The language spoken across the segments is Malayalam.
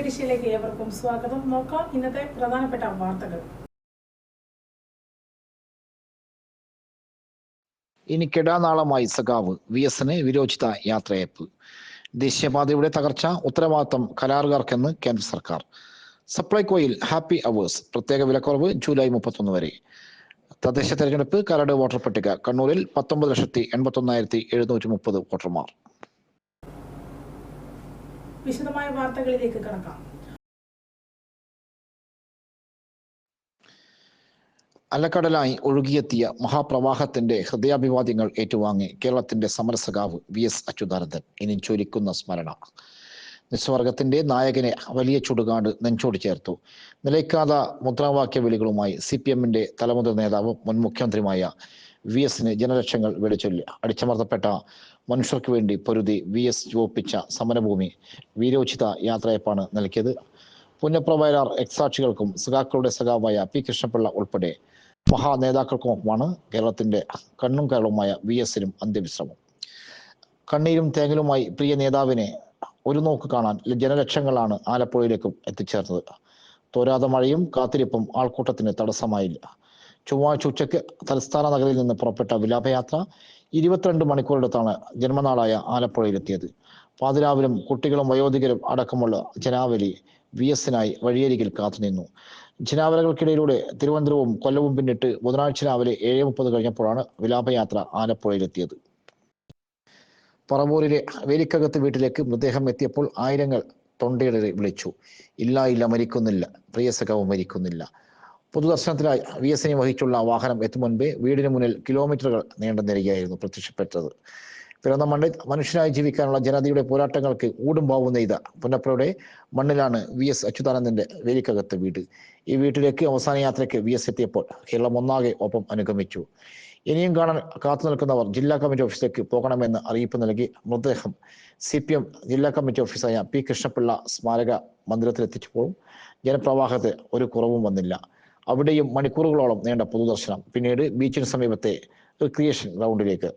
എഡിഷനിലേക്ക് ഏവർക്കും സ്വാഗതം. നോക്കാം ഇന്നത്തെ പ്രധാനപ്പെട്ട വാർത്തകൾ. ഇനി കെടാനാളമായി സഖാവ് വി എസിന് വിരോചിത യാത്രയയപ്പ്. ദേശീയപാതയുടെ തകർച്ച ഉത്തരവാദിത്തം കരാറുകാർക്കെന്ന് കേന്ദ്ര സർക്കാർ. സപ്ലൈകോയിൽ ഹാപ്പി അവേഴ്സ് പ്രത്യേക വിലക്കുറവ് ജൂലൈ മുപ്പത്തൊന്ന് വരെ. തദ്ദേശ തെരഞ്ഞെടുപ്പ് കരട് വോട്ടർ പട്ടിക കണ്ണൂരിൽ പത്തൊമ്പത് ലക്ഷത്തി എൺപത്തൊന്നായിരത്തി എഴുന്നൂറ്റി മുപ്പത് വോട്ടർമാർ. വിശദമായ വാർത്തകളിലേക്ക് കടക്കാം. അലക്കടലായി ഒഴുകിയെത്തിയ മഹാപ്രവാഹത്തിന്റെ ഹൃദയാഭിവാദ്യങ്ങൾ ഏറ്റുവാങ്ങി കേരളത്തിന്റെ സമരസഖാവ് വി എസ് അച്യുതാനന്ദൻ ഇനി ചൊരിക്കുന്ന സ്മരണ. നിസ്വർഗത്തിന്റെ നായകനെ വലിയ ചുടുകാട് നെഞ്ചോട് ചേർത്തു. നിലയ്ക്കാത മുദ്രാവാക്യ വിളികളുമായി സി പി എമ്മിന്റെ തലമുതിർ നേതാവും മുൻ മുഖ്യമന്ത്രിയുമായ വി എസിന് ജനലക്ഷങ്ങൾ വെളിച്ചൊല്ലി. അടിച്ചമർത്തപ്പെട്ട മനുഷ്യർക്ക് വേണ്ടി പൊരുതി വി എസ് ചുവപ്പിച്ച സമരഭൂമി വീരോചിത യാത്രയപ്പാണ് നൽകിയത്. പുന്നപ്രവയലാർ എക്സാക്ഷികൾക്കും സഖാക്കളുടെ സഖാവായ പി കൃഷ്ണപിള്ള ഉൾപ്പെടെ മഹാനേതാക്കൾക്കുമൊപ്പമാണ് കേരളത്തിന്റെ കണ്ണും കേരളവുമായ വി എസിനും അന്ത്യവിശ്രമം. കണ്ണീരും തേങ്ങലുമായി പ്രിയ നേതാവിനെ ഒരു നോക്ക് കാണാൻ ജനലക്ഷങ്ങളാണ് ആലപ്പുഴയിലേക്കും എത്തിച്ചേർന്നത്. തോരാതെ മഴയും കാത്തിരിപ്പും ആൾക്കൂട്ടത്തിന് തടസ്സമായില്ല. ചൊവ്വാഴ്ച ഉച്ചയ്ക്ക് തലസ്ഥാന നഗരിൽ നിന്ന് പുറപ്പെട്ട വിലാപയാത്ര ഇരുപത്തിരണ്ട് മണിക്കൂറെടുത്താണ് ജന്മനാടായ ആലപ്പുഴയിലെത്തിയത്. പാതിരാവിലും കുട്ടികളും വയോധികരും അടക്കമുള്ള ജനാവലി വി എസിനായി വഴിയരികിൽ കാത്തുനിന്നു ജനാവലകൾക്കിടയിലൂടെ തിരുവനന്തപുരവും കൊല്ലവും പിന്നിട്ട് ബുധനാഴ്ച രാവിലെ ഏഴ് മുപ്പത് കഴിഞ്ഞപ്പോഴാണ് വിലാപയാത്ര ആലപ്പുഴയിലെത്തിയത്. പറവൂരിലെ വേലിക്കകത്ത് വീട്ടിലേക്ക് മൃതദേഹം എത്തിയപ്പോൾ ആയിരങ്ങൾ തൊണ്ടയിടറി വിളിച്ചു. ഇല്ല ഇല്ല മരിക്കുന്നില്ല. പ്രിയസഖവും മരിക്കുന്നില്ല. പൊതുദർശനത്തിനായി വി എസ് എസിനെ വഹിച്ചുള്ള വാഹനം എത്തും മുൻപേ വീടിന് മുന്നിൽ കിലോമീറ്ററുകൾ നീണ്ട നിരയായിരുന്നു പ്രത്യക്ഷപ്പെട്ടത്. പിറന്ന മണ്ണിൽ മനുഷ്യനായി ജീവിക്കാനുള്ള ജനതയുടെ പോരാട്ടങ്ങൾക്ക് ഊടും പാവും നെയ്ത പുന്നപ്പുറയുടെ മണ്ണിലാണ് വി എസ് അച്യുതാനന്ദന്റെ വേലിക്കകത്ത് വീട്. ഈ വീട്ടിലേക്ക് അവസാന യാത്രയ്ക്ക് വി എസ് എത്തിയപ്പോൾ കേരളം ഒന്നാകെ ഒപ്പം അനുഗമിച്ചു. ഇനിയും കാണാൻ കാത്തു നിൽക്കുന്നവർ ജില്ലാ കമ്മിറ്റി ഓഫീസിലേക്ക് പോകണമെന്ന് അറിയിപ്പ് നൽകി മൃതദേഹം സി പി എം ജില്ലാ കമ്മിറ്റി ഓഫീസായ പി കൃഷ്ണപിള്ള സ്മാരക മന്ദിരത്തിലെത്തിച്ചപ്പോഴും ജനപ്രവാഹത്തിൽ ഒരു കുറവും വന്നില്ല. അവിടെയും മണിക്കൂറുകളോളം നീണ്ട പൊതുദർശനം. പിന്നീട് ബീച്ചിന് സമീപത്തെ റിക്രിയേഷൻ ഗ്രൗണ്ടിലേക്ക്.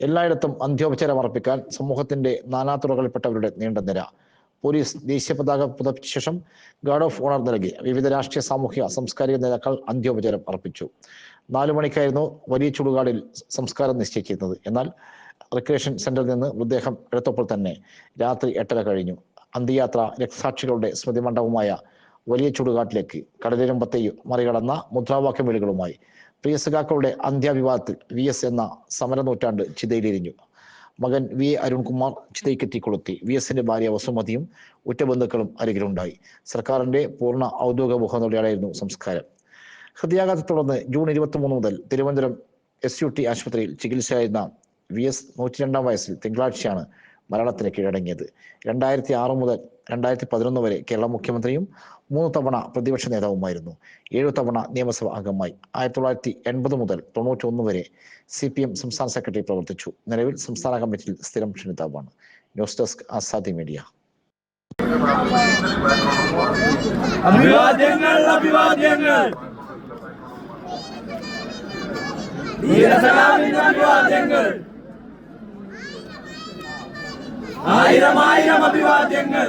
എല്ലായിടത്തും അന്ത്യോപചാരം അർപ്പിക്കാൻ സമൂഹത്തിന്റെ നാനാതുറകളിൽപ്പെട്ടവരുടെ നീണ്ട നിര. പോലീസ് ദേശീയ പതാക പുതപ്പിച്ച ശേഷം ഗാർഡ് ഓഫ് ഓണർ നൽകി. വിവിധ രാഷ്ട്രീയ സാമൂഹിക സാംസ്കാരിക നേതാക്കൾ അന്ത്യോപചാരം അർപ്പിച്ചു. നാലു മണിക്കായിരുന്നു വലിയ ചുടുകാടിൽ സംസ്കാരം നിശ്ചയിച്ചിരുന്നത്. എന്നാൽ റിക്രിയേഷൻ സെന്ററിൽ നിന്ന് മൃതദേഹം എടുത്തപ്പോൾ തന്നെ രാത്രി എട്ടര കഴിഞ്ഞു. അന്ത്യയാത്ര രക്തസാക്ഷികളുടെ സ്മൃതി മണ്ഡപമായ വലിയ ചുടുകാട്ടിലേക്ക് കടലിരമ്പത്തെയും മറികടന്ന മുദ്രാവാക്യം വിളികളുമായി പ്രിയ സഖാക്കളുടെ അന്ത്യാവിവാദത്തിൽ വി എസ് എന്ന സമര നൂറ്റാണ്ട് ചിതയിലെരിഞ്ഞു. മകൻ വി എ അരുൺകുമാർ ചിതയ്ക്കെത്തി കൊളുത്തി വി എസിന്റെ ഭാര്യ വസുമതിയും ഉറ്റ ഉറ്റബന്ധുക്കളും അരികിലുണ്ടായി. സർക്കാരിന്റെ പൂർണ ഔദ്യോഗിക മുഖനോടെയായിരുന്നു സംസ്കാരം. ഹൃദയാഘാതത്തെ തുടർന്ന് ജൂൺ ഇരുപത്തി മൂന്ന് മുതൽ തിരുവനന്തപുരം എസ് യു ടി ആശുപത്രിയിൽ ചികിത്സയായിരുന്ന വി എസ് നൂറ്റി രണ്ടാം വയസ്സിൽ തിങ്കളാഴ്ചയാണ് മരണത്തിന് കീഴടങ്ങിയത്. രണ്ടായിരത്തി ആറ് മുതൽ രണ്ടായിരത്തി പതിനൊന്ന് വരെ കേരള മുഖ്യമന്ത്രിയും മൂന്ന് തവണ പ്രതിപക്ഷ നേതാവുമായിരുന്നു. ഏഴു തവണ നിയമസഭാ അംഗമായി. ആയിരത്തി തൊള്ളായിരത്തി എൺപത് മുതൽ തൊണ്ണൂറ്റി വരെ സി പി എം സംസ്ഥാന സെക്രട്ടറി പ്രവർത്തിച്ചു. നിലവിൽ സംസ്ഥാന കമ്മിറ്റിയിൽ സ്ഥിരം ക്ഷണിതാവാണ്. News desk Azadi media. ആയിരം ആയിരം അഭിവാദ്യങ്ങൾ.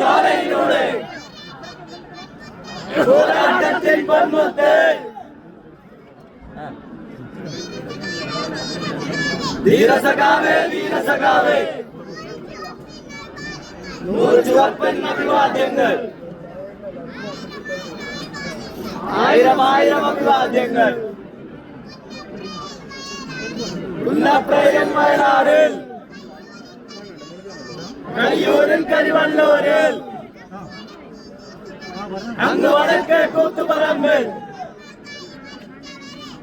ചോരയിലൂടെ പോരാട്ടത്തിൽ പന്മത്തെ. ആയിരം ആയിരം അഭിവാദ്യങ്ങൾ. ഉന്നപ്രയം വയനാടിൽ വടക്കേ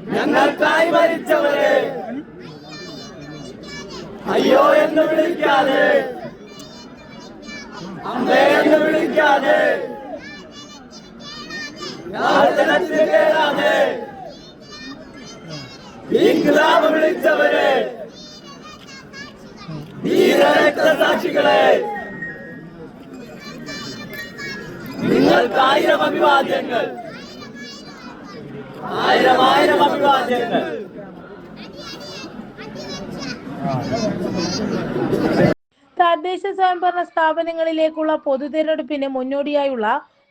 ഞങ്ങൾക്കായി മരിച്ചവരെ. അയ്യോ എന്ന് വിളിക്കാതെ. അമ്മേ എന്ന് വിളിക്കാതെ. യാതനത്തിൽ കേറാതെ ഗ്രാമം വിളിച്ചവരെ. ധീര രക്തസാക്ഷികളെ. നിങ്ങൾക്ക് ആയിരം അഭിവാദ്യങ്ങൾ. ആയിരം ആയിരം അഭിവാദ്യങ്ങൾ. തദ്ദേശ സ്വയംഭരണ സ്ഥാപനങ്ങളിലേക്കുള്ള പൊതു തിരഞ്ഞെടുപ്പിന് മുന്നോടിയായുള്ള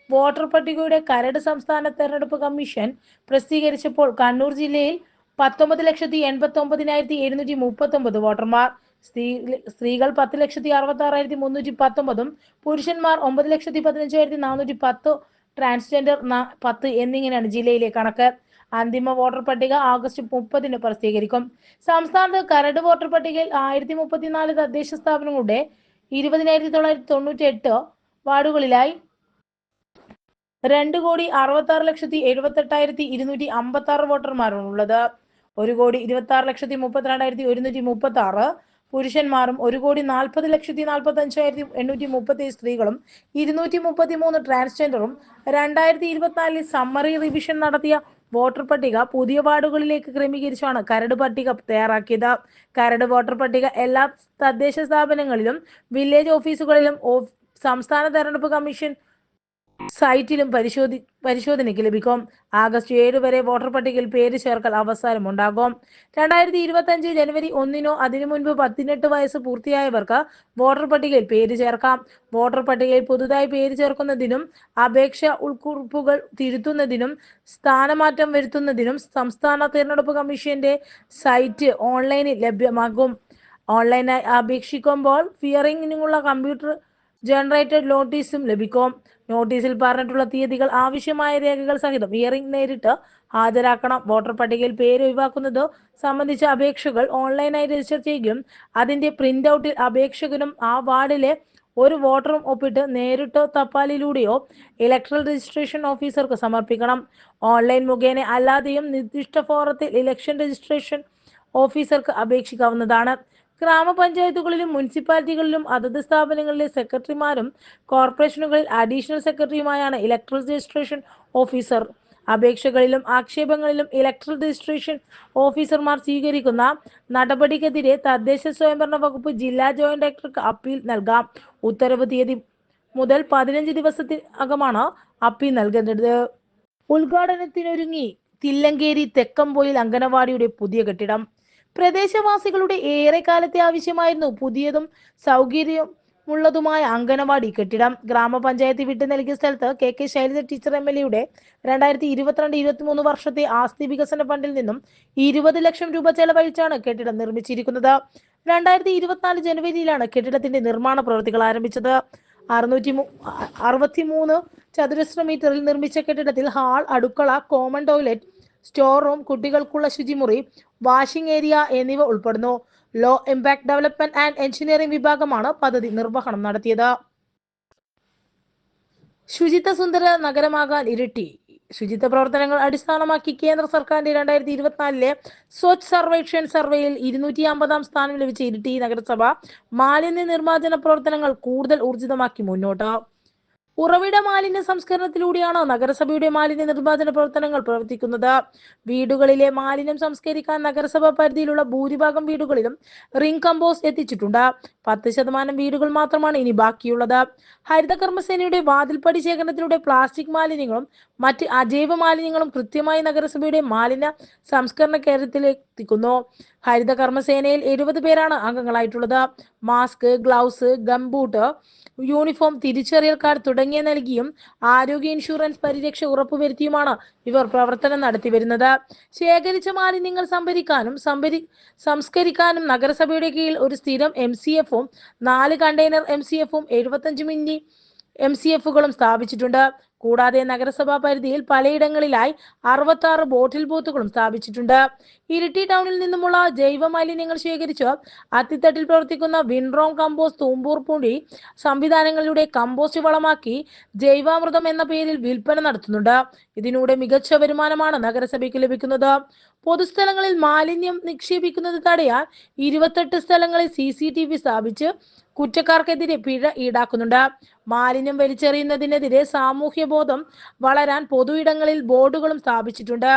വോട്ടർ പട്ടികയുടെ കരട് സംസ്ഥാന തെരഞ്ഞെടുപ്പ് കമ്മീഷൻ പ്രസിദ്ധീകരിച്ചപ്പോൾ കണ്ണൂർ ജില്ലയിൽ പത്തൊമ്പത് ലക്ഷത്തി എൺപത്തി ഒമ്പതിനായിരത്തി എഴുന്നൂറ്റി മുപ്പത്തി ഒമ്പത് വോട്ടർമാർ. സ്ത്രീ സ്ത്രീകൾ പത്ത് ലക്ഷത്തി അറുപത്തി ആറായിരത്തി മുന്നൂറ്റി പത്തൊമ്പതും പുരുഷന്മാർ ഒമ്പത് ലക്ഷത്തി പതിനഞ്ചായിരത്തി നാനൂറ്റി പത്ത് ട്രാൻസ്ജെൻഡർ പത്ത് എന്നിങ്ങനെയാണ് ജില്ലയിലെ കണക്ക്. അന്തിമ വോട്ടർ പട്ടിക ആഗസ്റ്റ് മുപ്പതിന് പ്രസിദ്ധീകരിക്കും. സംസ്ഥാനത്ത് കരട് വോട്ടർ പട്ടികയിൽ ആയിരത്തി മുപ്പത്തിനാല് തദ്ദേശ സ്ഥാപനങ്ങളുടെ ഇരുപതിനായിരത്തി തൊള്ളായിരത്തി തൊണ്ണൂറ്റി എട്ട് വാർഡുകളിലായി രണ്ട് കോടി അറുപത്തി ആറ് ലക്ഷത്തി എഴുപത്തി എട്ടായിരത്തി ഇരുന്നൂറ്റി അമ്പത്തി ആറ് വോട്ടർമാരാണ് ഉള്ളത് ഒരു കോടി ഇരുപത്തി ആറ് ലക്ഷത്തി മുപ്പത്തിരണ്ടായിരത്തി ഒരുന്നൂറ്റി മുപ്പത്തി ആറ് പുരുഷന്മാരും ഒരു കോടി നാൽപ്പത് ലക്ഷത്തി നാൽപ്പത്തി അഞ്ചായിരത്തി എണ്ണൂറ്റി മുപ്പത്തി സ്ത്രീകളും ഇരുന്നൂറ്റി മുപ്പത്തി മൂന്ന് ട്രാൻസ്ജെൻഡറും രണ്ടായിരത്തി ഇരുപത്തിനാലിൽ സമ്മറി റിവിഷൻ നടത്തിയ വോട്ടർ പട്ടിക പുതിയ വാർഡുകളിലേക്ക് ക്രമീകരിച്ചാണ് കരട് പട്ടിക തയ്യാറാക്കിയത്. കരട് വോട്ടർ പട്ടിക എല്ലാ തദ്ദേശ സ്ഥാപനങ്ങളിലും വില്ലേജ് ഓഫീസുകളിലും ഓഫ്- സംസ്ഥാന തെരഞ്ഞെടുപ്പ് കമ്മീഷൻ സൈറ്റിലും പരിശോധി പരിശോധനയ്ക്ക് ലഭിക്കും. ആഗസ്റ്റ് ഏഴ് വരെ വോട്ടർ പട്ടികയിൽ പേര് ചേർക്കൽ അവസാനമുണ്ടാകും. രണ്ടായിരത്തി ഇരുപത്തി അഞ്ച് ജനുവരി ഒന്നിനോ അതിനു മുൻപ് പതിനെട്ട് വയസ്സ് പൂർത്തിയായവർക്ക് വോട്ടർ പട്ടികയിൽ പേര് ചേർക്കാം. വോട്ടർ പട്ടികയിൽ പുതുതായി പേര് ചേർക്കുന്നതിനും അപേക്ഷ ഉൾക്കുറിപ്പുകൾ തിരുത്തുന്നതിനും സ്ഥാനമാറ്റം വരുത്തുന്നതിനും സംസ്ഥാന തിരഞ്ഞെടുപ്പ് കമ്മീഷന്റെ സൈറ്റ് ഓൺലൈനിൽ ലഭ്യമാകും. ഓൺലൈനായി അപേക്ഷിക്കുമ്പോൾ ഫിയറിംഗിനുള്ള കമ്പ്യൂട്ടർ ജനറേറ്റഡ് നോട്ടീസും ലഭിക്കും. നോട്ടീസിൽ പറഞ്ഞിട്ടുള്ള തീയതികൾ ആവശ്യമായ രേഖകൾ സഹിതം ഹിയറിംഗ് നേരിട്ട് ഹാജരാക്കണം. വോട്ടർ പട്ടികയിൽ പേര് ഒഴിവാക്കുന്നത് സംബന്ധിച്ച അപേക്ഷകൾ ഓൺലൈനായി രജിസ്റ്റർ ചെയ്യുകയും അതിന്റെ പ്രിന്റ് ഔട്ടിൽ അപേക്ഷകനും ആ വാർഡിലെ ഒരു വോട്ടറും ഒപ്പിട്ട് നേരിട്ടോ തപാലിലൂടെയോ ഇലക്ട്രൽ രജിസ്ട്രേഷൻ ഓഫീസർക്ക് സമർപ്പിക്കണം. ഓൺലൈൻ മുഖേന അല്ലാതെയും നിർദ്ദിഷ്ട ഫോറത്തിൽ ഇലക്ഷൻ രജിസ്ട്രേഷൻ ഓഫീസർക്ക് അപേക്ഷിക്കാവുന്നതാണ്. ഗ്രാമപഞ്ചായത്തുകളിലും മുനിസിപ്പാലിറ്റികളിലും അതത് സ്ഥാപനങ്ങളിലെ സെക്രട്ടറിമാരും കോർപ്പറേഷനുകളിൽ അഡീഷണൽ സെക്രട്ടറിയുമായാണ് ഇലക്ട്രൽ രജിസ്ട്രേഷൻ ഓഫീസർ. അപേക്ഷകളിലും ആക്ഷേപങ്ങളിലും ഇലക്ട്രൽ രജിസ്ട്രേഷൻ ഓഫീസർമാർ സ്വീകരിക്കുന്ന നടപടിക്കെതിരെ തദ്ദേശ സ്വയംഭരണ വകുപ്പ് ജില്ലാ ജോയിന്റ് ഡയറക്ടർക്ക് അപ്പീൽ നൽകാം. ഉത്തരവ് തീയതി മുതൽ പതിനഞ്ച് ദിവസത്തിനകമാണ് അപ്പീൽ നൽകേണ്ടത്. ഉദ്ഘാടനത്തിനൊരുങ്ങി തില്ലങ്കേരി തെക്കമ്പോയിൽ അംഗനവാടിയുടെ പുതിയ കെട്ടിടം. പ്രദേശവാസികളുടെ ഏറെക്കാലത്തെ ആവശ്യമായിരുന്നു. പുതിയതും സൗകര്യം ഉള്ളതുമായ അംഗനവാടി കെട്ടിടം ഗ്രാമപഞ്ചായത്ത് വിട്ടു നൽകിയ സ്ഥലത്ത് K K Shailaja teacher M L എയുടെ രണ്ടായിരത്തി ഇരുപത്തിരണ്ട് ഇരുപത്തിമൂന്ന് വർഷത്തെ ആസ്തി വികസന ഫണ്ടിൽ നിന്നും ഇരുപത് ലക്ഷം രൂപ ചെലവഴിച്ചാണ് കെട്ടിടം നിർമ്മിച്ചിരിക്കുന്നത്. രണ്ടായിരത്തി ഇരുപത്തിനാല് ജനുവരിയിലാണ് കെട്ടിടത്തിന്റെ നിർമ്മാണ പ്രവൃത്തികൾ ആരംഭിച്ചത്. അറുന്നൂറ്റി അറുപത്തി മൂന്ന് ചതുരശ്ര മീറ്ററിൽ നിർമ്മിച്ച കെട്ടിടത്തിൽ ഹാൾ അടുക്കള കോമൺ ടോയ്ലറ്റ് സ്റ്റോർ റൂം കുട്ടികൾക്കുള്ള ശുചിമുറി വാഷിംഗ് ഏരിയ എന്നിവ ഉൾപ്പെടുന്നു. Low impact development and engineering വിഭാഗമാണ് പദ്ധതി നിർവഹണം നടത്തിയത്. ശുചിത്വ സുന്ദര നഗരമാകാൻ ഇരട്ടി. ശുചിത്വ പ്രവർത്തനങ്ങൾ അടിസ്ഥാനമാക്കി കേന്ദ്ര സർക്കാരിന്റെ രണ്ടായിരത്തി ഇരുപത്തിനാലിലെ സ്വച്ഛ് സർവേക്ഷൻ സർവേയിൽ ഇരുന്നൂറ്റി അമ്പതാം സ്ഥാനം ലഭിച്ച ഇരിട്ടി നഗരസഭ മാലിന്യ നിർമ്മാർജന പ്രവർത്തനങ്ങൾ കൂടുതൽ ഊർജിതമാക്കി മുന്നോട്ട്. ഉറവിട മാലിന്യ സംസ്കരണത്തിലൂടെയാണ് നഗരസഭയുടെ മാലിന്യ നിർമ്മാർജന പ്രവർത്തനങ്ങൾ പ്രവർത്തിക്കുന്നത്. വീടുകളിലെ മാലിന്യം സംസ്കരിക്കാൻ നഗരസഭ പരിധിയിലുള്ള ഭൂരിഭാഗം വീടുകളിലും റിംഗ് കമ്പോസ് എത്തിച്ചിട്ടുണ്ട്. പത്ത് ശതമാനം വീടുകൾ മാത്രമാണ് ഇനി ബാക്കിയുള്ളത്. ഹരിത കർമ്മസേനയുടെ വാതിൽപ്പടി ശേഖരണത്തിലൂടെ പ്ലാസ്റ്റിക് മാലിന്യങ്ങളും മറ്റ് അജൈവ മാലിന്യങ്ങളും കൃത്യമായി നഗരസഭയുടെ മാലിന്യ സംസ്കരണ കേന്ദ്രത്തിലേക്ക് എത്തിക്കുന്നു. ഹരിത കർമ്മസേനയിൽ എഴുപത് പേരാണ് അംഗങ്ങളായിട്ടുള്ളത്. മാസ്ക് ഗ്ലൗസ് ഗംബൂട്ട് യൂണിഫോം തിരിച്ചറിയൽ കാർഡ് തുടങ്ങിയ നൽകിയും ആരോഗ്യ ഇൻഷുറൻസ് പരിരക്ഷ ഉറപ്പുവരുത്തിയുമാണ് ഇവർ പ്രവർത്തനം നടത്തി വരുന്നത് ശേഖരിച്ച മാലിന്യങ്ങൾ സംഭരിക്കാനും സംഭരി സംസ്കരിക്കാനും നഗരസഭയുടെ കീഴിൽ ഒരു സ്ഥിരം എം സി എഫും നാല് കണ്ടെയ്നർ എം സി എഫും എഴുപത്തഞ്ച് മിനി എം സി എഫുകളും സ്ഥാപിച്ചിട്ടുണ്ട്. കൂടാതെ നഗരസഭാ പരിധിയിൽ പലയിടങ്ങളിലായി അറുപത്തി ആറ് ബോട്ടിൽ ബൂത്തുകളും സ്ഥാപിച്ചിട്ടുണ്ട്. ഇരിട്ടി ടൗണിൽ നിന്നുമുള്ള ജൈവ മാലിന്യങ്ങൾ ശേഖരിച്ച് അത്തിത്തട്ടിൽ പ്രവർത്തിക്കുന്ന വിൻറോം കമ്പോസ്റ്റ് തൂമ്പൂർ പൂണ്ടി സംവിധാനങ്ങളിലൂടെ കമ്പോസ്റ്റ് വളമാക്കി ജൈവാമൃതം എന്ന പേരിൽ വിൽപ്പന നടത്തുന്നുണ്ട്. ഇതിലൂടെ മികച്ച വരുമാനമാണ് നഗരസഭയ്ക്ക് ലഭിക്കുന്നത്. പൊതുസ്ഥലങ്ങളിൽ മാലിന്യം നിക്ഷേപിക്കുന്നത് തടയാൻ ഇരുപത്തെട്ട് സ്ഥലങ്ങളിൽ സി സ്ഥാപിച്ച് കുറ്റക്കാർക്കെതിരെ പിഴ ഈടാക്കുന്നുണ്ട്. മാലിന്യം വലിച്ചെറിയുന്നതിനെതിരെ സാമൂഹ്യ ബോധം വളരാൻ പൊതുയിടങ്ങളിൽ ബോർഡുകളും സ്ഥാപിച്ചിട്ടുണ്ട്.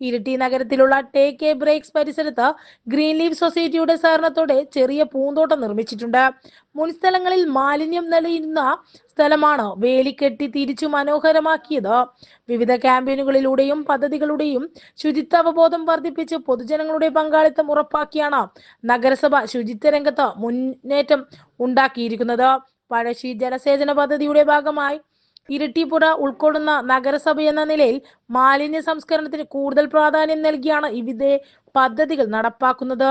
ഇരിട്ടി നഗരത്തിലുള്ള ടേക്ക് എ ബ്രേക്സ് പരിസരത്ത് ഗ്രീൻ ലീഫ് സൊസൈറ്റിയുടെ സഹകരണത്തോടെ ചെറിയ പൂന്തോട്ടം നിർമ്മിച്ചിട്ടുണ്ട്. മുൻസ്ഥലങ്ങളിൽ മാലിന്യം നിലയിരുന്ന സ്ഥലമാണ് വേലിക്കെട്ടി തിരിച്ചു മനോഹരമാക്കിയത്. വിവിധ ക്യാമ്പയിനുകളിലൂടെയും പദ്ധതികളുടെയും ശുചിത്വബോധം വർദ്ധിപ്പിച്ച് പൊതുജനങ്ങളുടെ പങ്കാളിത്തം ഉറപ്പാക്കിയാണ് നഗരസഭ ശുചിത്വ രംഗത്ത് മുന്നേറ്റം ഉണ്ടാക്കിയിരിക്കുന്നത്. പഴശ്ശി ജലസേചന പദ്ധതിയുടെ ഭാഗമായി ഇരിട്ടിപ്പുഴ ഉൾക്കൊള്ളുന്ന നഗരസഭ എന്ന നിലയിൽ മാലിന്യ സംസ്കരണത്തിന് കൂടുതൽ പ്രാധാന്യം നൽകിയാണ് ഇവിടെ പദ്ധതികൾ നടപ്പാക്കുന്നത്.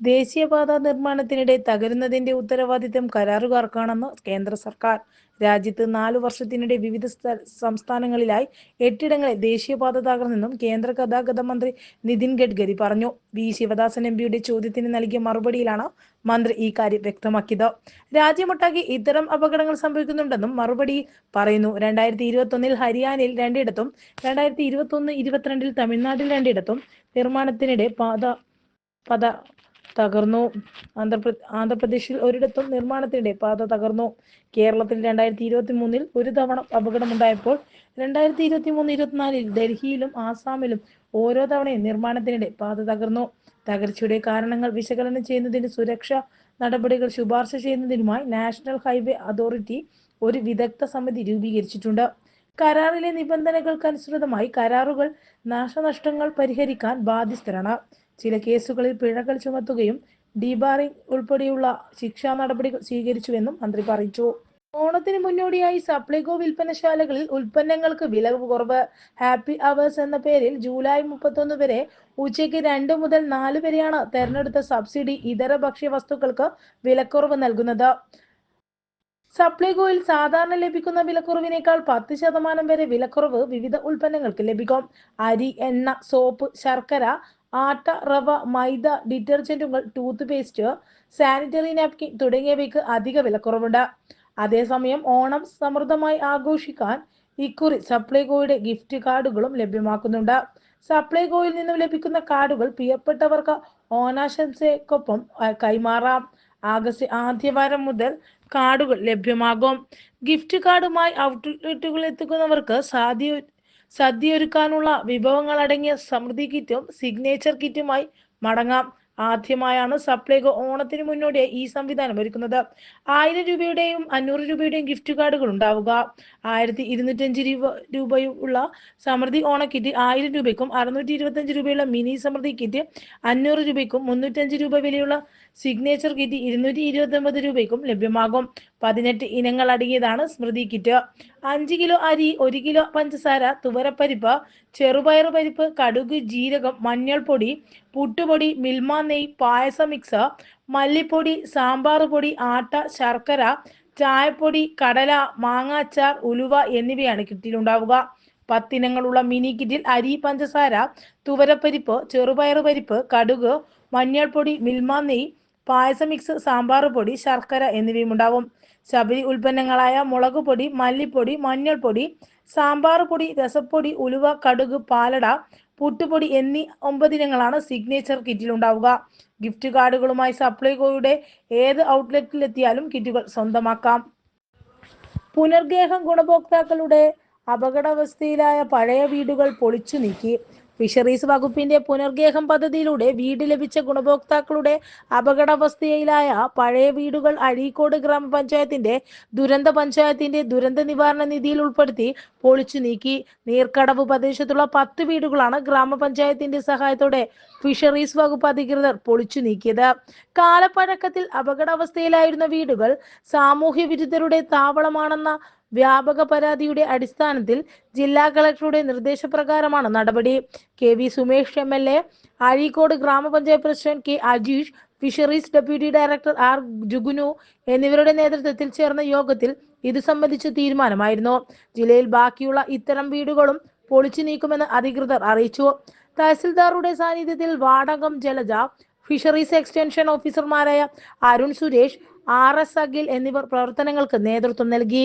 ദേശീയപാത നിർമ്മാണത്തിനിടെ തകരുന്നതിന്റെ ഉത്തരവാദിത്തം കരാറുകാർക്കാണെന്ന് കേന്ദ്ര സർക്കാർ. രാജ്യത്ത് നാലു വർഷത്തിനിടെ വിവിധ സ്ഥ- സംസ്ഥാനങ്ങളിലായി എട്ടിടങ്ങളിൽ ദേശീയപാത തകർന്നെന്നും കേന്ദ്ര ഗതാഗത മന്ത്രി നിതിൻ ഗഡ്കരി പറഞ്ഞു. വി. ശിവദാസൻ എം. പിയുടെ ചോദ്യത്തിന് നൽകിയ മറുപടിയിലാണ് മന്ത്രി ഈ കാര്യം വ്യക്തമാക്കിയത്. രാജ്യമൊട്ടാകെ ഇത്തരം അപകടങ്ങൾ സംഭവിക്കുന്നുണ്ടെന്നും മറുപടി പറയുന്നു. രണ്ടായിരത്തി ഇരുപത്തി ഒന്നിൽ ഹരിയാനയിൽ രണ്ടിടത്തും രണ്ടായിരത്തി ഇരുപത്തി ഒന്ന് ഇരുപത്തിരണ്ടിൽ തമിഴ്നാട്ടിൽ രണ്ടിടത്തും നിർമ്മാണത്തിനിടെ പാത പത തകർന്നു. ആന്ധ്രപ്രദേ ആന്ധ്രാപ്രദേശിൽ ഒരിടത്തും നിർമ്മാണത്തിനിടെ പാത തകർന്നു. കേരളത്തിൽ രണ്ടായിരത്തി ഇരുപത്തി മൂന്നിൽ ഒരു തവണ അപകടമുണ്ടായപ്പോൾ രണ്ടായിരത്തി ഇരുപത്തി മൂന്ന് ഇരുപത്തിനാലിൽ ഡൽഹിയിലും ആസാമിലും ഓരോ തവണയും നിർമ്മാണത്തിനിടെ പാത തകർന്നു. തകർച്ചയുടെ കാരണങ്ങൾ വിശകലനം ചെയ്യുന്നതിന് സുരക്ഷ നടപടികൾ ശുപാർശ ചെയ്യുന്നതിനുമായി നാഷണൽ ഹൈവേ അതോറിറ്റി ഒരു വിദഗ്ധ സമിതി രൂപീകരിച്ചിട്ടുണ്ട്. കരാറിലെ നിബന്ധനകൾക്കനുസൃതമായി കരാറുകൾ നാശനഷ്ടങ്ങൾ പരിഹരിക്കാൻ ബാധ്യസ്ഥരാണ്. ചില കേസുകളിൽ പിഴകൾ ചുമത്തുകയും ഡീബാറിംഗ് ഉൾപ്പെടെയുള്ള ശിക്ഷാ നടപടികൾ സ്വീകരിച്ചുവെന്നും മന്ത്രി പറഞ്ഞു ഓണത്തിന് മുന്നോടിയായി സപ്ലൈകോ വിൽപ്പനശാലകളിൽ ഉൽപ്പന്നങ്ങൾക്ക് വില കുറവ്. ഹാപ്പി അവേഴ്സ് എന്ന പേരിൽ ജൂലൈ മുപ്പത്തൊന്ന് വരെ ഉച്ചയ്ക്ക് രണ്ട് മുതൽ നാല് വരെയാണ് തെരഞ്ഞെടുത്ത സബ്സിഡി ഇതര ഭക്ഷ്യവസ്തുക്കൾക്ക് വിലക്കുറവ് നൽകുന്നത്. സപ്ലൈകോയിൽ സാധാരണ ലഭിക്കുന്ന വിലക്കുറവിനേക്കാൾ പത്ത് ശതമാനം വരെ വിലക്കുറവ് വിവിധ ഉൽപ്പന്നങ്ങൾക്ക് ലഭിക്കും. അരി എണ്ണ സോപ്പ് ശർക്കര ആട്ട റവ മൈദ ഡിറ്റർജന്റുകൾ ടൂത്ത് പേസ്റ്റ് സാനിറ്ററി നാപ്കിൻ തുടങ്ങിയവയ്ക്ക് അധിക വിലക്കുറവുണ്ട്. അതേസമയം ഓണം സമൃദ്ധമായി ആഘോഷിക്കാൻ ഇക്കുറി സപ്ലൈകോയുടെ ഗിഫ്റ്റ് കാർഡുകളും ലഭ്യമാക്കുന്നുണ്ട്. സപ്ലൈകോയിൽ നിന്നും ലഭിക്കുന്ന കാർഡുകൾ പ്രിയപ്പെട്ടവർക്ക് ഓണാശംസയ്ക്കൊപ്പം കൈമാറാം. ആഗസ്റ്റ് ആദ്യവാരം മുതൽ കാർഡുകൾ ലഭ്യമാകും. ഗിഫ്റ്റ് കാർഡുമായി ഔട്ട്ലെറ്റുകളിൽ എത്തിക്കുന്നവർക്ക് സാധ്യ സദ്യ ഒരുക്കാനുള്ള വിഭവങ്ങൾ അടങ്ങിയ സമൃദ്ധി കിറ്റും സിഗ്നേച്ചർ കിറ്റുമായി മടങ്ങാം. ആദ്യമായാണ് സപ്ലൈകോ ഓണത്തിന് മുന്നോടിയായി ഈ സംവിധാനം ഒരുക്കുന്നത്. ആയിരം രൂപയുടെയും അഞ്ഞൂറ് രൂപയുടെയും ഗിഫ്റ്റ് കാർഡുകൾ ഉണ്ടാവുക. ആയിരത്തി ഇരുന്നൂറ്റഞ്ച് രൂപ രൂപയുള്ള സമൃദ്ധി ഓണ കിറ്റ് ആയിരം രൂപയ്ക്കും അറുന്നൂറ്റി ഇരുപത്തഞ്ച് രൂപയുള്ള മിനി സമൃദ്ധി കിറ്റ് അഞ്ഞൂറ് രൂപയ്ക്കും മുന്നൂറ്റഞ്ച് രൂപ വിലയുള്ള സിഗ്നേച്ചർ കിറ്റ് ഇരുന്നൂറ്റി ഇരുപത്തി ഒമ്പത് രൂപയ്ക്കും ലഭ്യമാകും. പതിനെട്ട് ഇനങ്ങൾ അടങ്ങിയതാണ് സ്മൃതി കിറ്റ്. അഞ്ച് കിലോ അരി ഒരു കിലോ പഞ്ചസാര തുവരപ്പരിപ്പ് ചെറുപയർ പരിപ്പ് കടുക് ജീരകം മഞ്ഞൾപ്പൊടി പുട്ടുപൊടി മിൽമ നെയ് പായസ മിക്സ് മല്ലിപ്പൊടി സാമ്പാർ പൊടി ആട്ട ശർക്കര ചായപ്പൊടി കടല മാങ്ങാച്ചാർ ഉലുവ എന്നിവയാണ് കിറ്റിലുണ്ടാവുക പത്തിനങ്ങളുള്ള മിനി കിറ്റിൽ അരി പഞ്ചസാര തുവരപ്പരിപ്പ് ചെറുപയർ പരിപ്പ് കടുക് മഞ്ഞൾപ്പൊടി മിൽമ നെയ് പായസ മിക്സ് സാമ്പാർ പൊടി ശർക്കര എന്നിവയും ഉണ്ടാവും. ശബരി ഉൽപ്പന്നങ്ങളായ മുളക് പൊടി മല്ലിപ്പൊടി മഞ്ഞൾപ്പൊടി സാമ്പാർ പൊടി രസപ്പൊടി ഉലുവ കടുക് പാലട പുട്ടുപൊടി എന്നീ ഒമ്പതിനങ്ങളാണ് സിഗ്നേച്ചർ കിറ്റിൽ ഉണ്ടാവുക. ഗിഫ്റ്റ് കാർഡുകളുമായി സപ്ലൈകോയുടെ ഏത് ഔട്ട്ലെറ്റിൽ എത്തിയാലും കിറ്റുകൾ സ്വന്തമാക്കാം. പുനർഗേഹം ഗുണഭോക്താക്കളുടെ അപകടാവസ്ഥയിലായ പഴയ വീടുകൾ പൊളിച്ചു നീക്കി. ഫിഷറീസ് വകുപ്പിന്റെ പുനർഗേഹം പദ്ധതിയിലൂടെ വീട് ലഭിച്ച ഗുണഭോക്താക്കളുടെ അപകടാവസ്ഥയിലായ പഴയ വീടുകൾ അഴീക്കോട് ഗ്രാമപഞ്ചായത്തിന്റെ ദുരന്ത പഞ്ചായത്തിന്റെ ദുരന്ത നിവാരണ നിധിയിൽ ഉൾപ്പെടുത്തി പൊളിച്ചു നീക്കി. നീർക്കടവ് പ്രദേശത്തുള്ള പത്ത് വീടുകളാണ് ഗ്രാമപഞ്ചായത്തിന്റെ സഹായത്തോടെ ഫിഷറീസ് വകുപ്പ് അധികൃതർ പൊളിച്ചു നീക്കിയത്. കാലപ്പഴക്കത്തിൽ അപകടാവസ്ഥയിലായിരുന്ന വീടുകൾ സാമൂഹ്യ വിരുദ്ധരുടെ താവളമാണെന്ന വ്യാപക പരാതിയുടെ അടിസ്ഥാനത്തിൽ ജില്ലാ കളക്ടറുടെ നിർദ്ദേശപ്രകാരമാണ് നടപടി. K V Sumesh M L A Azhikode grama panchayat president K Ajeesh fisheries deputy director R Jugunu എന്നിവരുടെ നേതൃത്വത്തിൽ ചേർന്ന യോഗത്തിൽ ഇത് സംബന്ധിച്ച തീരുമാനമായിരുന്നു. ജില്ലയിൽ ബാക്കിയുള്ള ഇത്തരം വീടുകളും പൊളിച്ചു നീക്കുമെന്ന് അധികൃതർ അറിയിച്ചു. തഹസിൽദാറുടെ സാന്നിധ്യത്തിൽ വാടകം ജലജ ഫിഷറീസ് എക്സ്റ്റൻഷൻ ഓഫീസർമാരായ അരുൺ സുരേഷ് ആർ എസ് അഖിൽ എന്നിവർ പ്രവർത്തനങ്ങൾക്ക് നേതൃത്വം നൽകി.